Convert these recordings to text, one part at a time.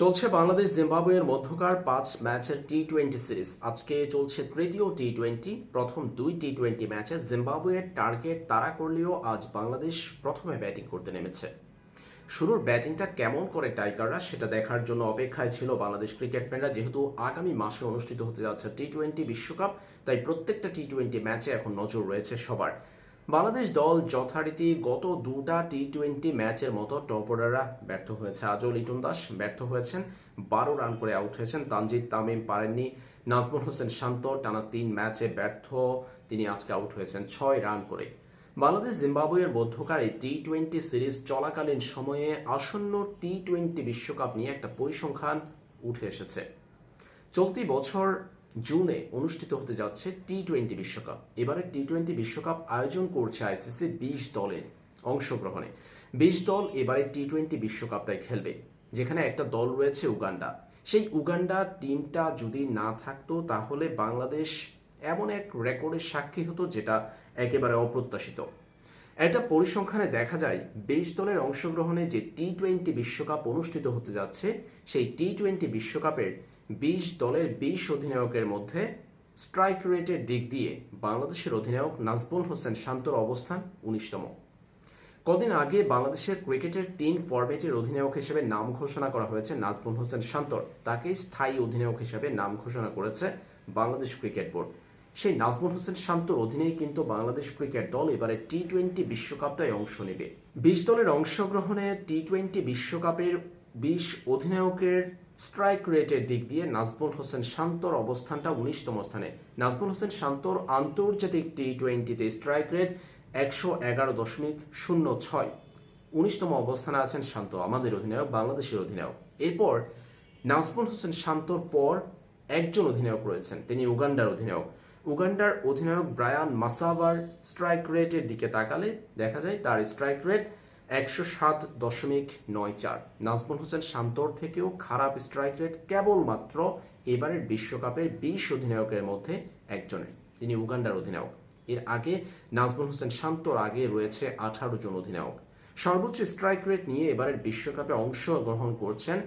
চলছে বাংলাদেশ জিম্বাবুয়ের মধ্যকার পাঁচ ম্যাচের টি টোয়েন্টি সিরিজ। আজকে চলছে তৃতীয় টি টোয়েন্টি প্রথম দুই টি টোয়েন্টি ম্যাচে জিম্বাবুয়ের টার্গেট তারা করলেও আজ বাংলাদেশ প্রথমে ব্যাটিং করতে নেমেছে। শুরুর ব্যাটিংটা কেমন করে টাইগাররা সেটা দেখার জন্য অপেক্ষায় ছিল বাংলাদেশ ক্রিকেট ফ্যানরা। যেহেতু আগামী মাসে অনুষ্ঠিত হতে যাচ্ছে টি টোয়েন্টি বিশ্বকাপ, তাই প্রত্যেকটা টি টোয়েন্টি ম্যাচে এখন নজর রয়েছে সবার। বাংলাদেশ দল যথারীতি গত দুটা টি টোয়েন্টি ম্যাচের মতো টপ অর্ডাররা ব্যর্থ হয়েছে। আজও লিটন দাস ব্যর্থ হয়েছেন, বারো রান করে আউট হয়েছেন। তানজিদ তামিম পারেননি, নাজমুল হোসেন শান্ত টানা তিন ম্যাচে ব্যর্থ, তিনি আজকে আউট হয়েছেন ছয় রান করে। বাংলাদেশ জিম্বাবুয়ের মধ্যকার টি টোয়েন্টি সিরিজ চলাকালীন সময়ে আসন্ন টি টোয়েন্টি বিশ্বকাপ নিয়ে একটা পরিসংখ্যান উঠে এসেছে। চলতি বছর জুনে অনুষ্ঠিত হতে যাচ্ছে টি টোয়েন্টি বিশ্বকাপ। এবারে টি টোয়েন্টি বিশ্বকাপ আয়োজন করছে আইসিসি বিশ দলের অংশগ্রহণে। বিশ দল এবারে টি টোয়েন্টি বিশ্বকাপটাই খেলবে, যেখানে একটা দল রয়েছে উগান্ডা। সেই উগান্ডা টিমটা যদি না থাকতো, তাহলে বাংলাদেশ এমন এক রেকর্ডের সাক্ষী হতো যেটা একেবারে অপ্রত্যাশিত। একটা পরিসংখ্যানে দেখা যায়, বিশ দলের অংশগ্রহণে যে টি টোয়েন্টি বিশ্বকাপ অনুষ্ঠিত হতে যাচ্ছে, সেই টি টোয়েন্টি বিশ্বকাপের বিশ দলের বিশ অধিনায়কের মধ্যে স্ট্রাইক রেটের দিক দিয়ে বাংলাদেশের অধিনায়ক নাজবুল হোসেন শান্তর অবস্থান উনিশতম। কদিন আগে বাংলাদেশের ক্রিকেটের তিন ফরম্যাটের অধিনায়ক হিসেবে নাম ঘোষণা করা হয়েছে নাজমুল হোসেন শান্তর। তাকে স্থায়ী অধিনায়ক হিসেবে নাম ঘোষণা করেছে বাংলাদেশ ক্রিকেট বোর্ড। সেই নাজমুল হোসেন শান্তর অধীনেই কিন্তু বাংলাদেশ ক্রিকেট দল এবারে টি টোয়েন্টি বিশ্বকাপটায় অংশ নেবে। বিশ দলের অংশগ্রহণে টি টোয়েন্টি বিশ্বকাপের বিশ অধিনায়কের স্ট্রাইক রেটের দিক দিয়ে নাজমুল হোসেন শান্তর অবস্থানটা উনিশতম স্থানে। নাজমুল হোসেন শান্তর আন্তর্জাতিক টি টোয়েন্টিতে স্ট্রাইক রেট একশো এগারো দশমিক শূন্য ছয়। উনিশতম অবস্থানে আছেন শান্ত, আমাদের অধিনায়ক, বাংলাদেশের অধিনায়ক। এরপর নাজমুল হোসেন শান্তর পর একজন অধিনায়ক রয়েছেন, তিনি উগান্ডার অধিনায়ক। উগান্ডার অধিনায়ক ব্রায়ান মাসাভার স্ট্রাইক রেটের দিকে তাকালে দেখা যায় তার স্ট্রাইক রেট একশো সাত দশমিক নয় চার। নাজমুল হোসেন শান্তর থেকেও খারাপ স্ট্রাইক রেট কেবলমাত্র এবারের বিশ্বকাপের বিশ অধিনায়কের মধ্যে একজনের। তিনি উগান্ডার অধিনায়ক। এর আগে নাজমুল হোসেন শান্তর আগে রয়েছে আঠারো জন অধিনায়ক। সর্বোচ্চ স্ট্রাইক রেট নিয়ে এবারের বিশ্বকাপে অংশগ্রহণ করছেন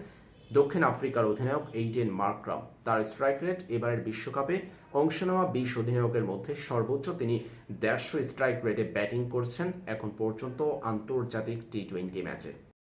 দক্ষিণ আফ্রিকার অধিনায়ক এইডেন মার্করাম। তার স্ট্রাইক রেট এবারের বিশ্বকাপে অংশ নেওয়া বিশ অধিনায়কের মধ্যে সর্বোচ্চ তিনি দেড়শো স্ট্রাইক রেটে ব্যাটিং করছেন এখন পর্যন্ত আন্তর্জাতিক টি টোয়েন্টি ম্যাচে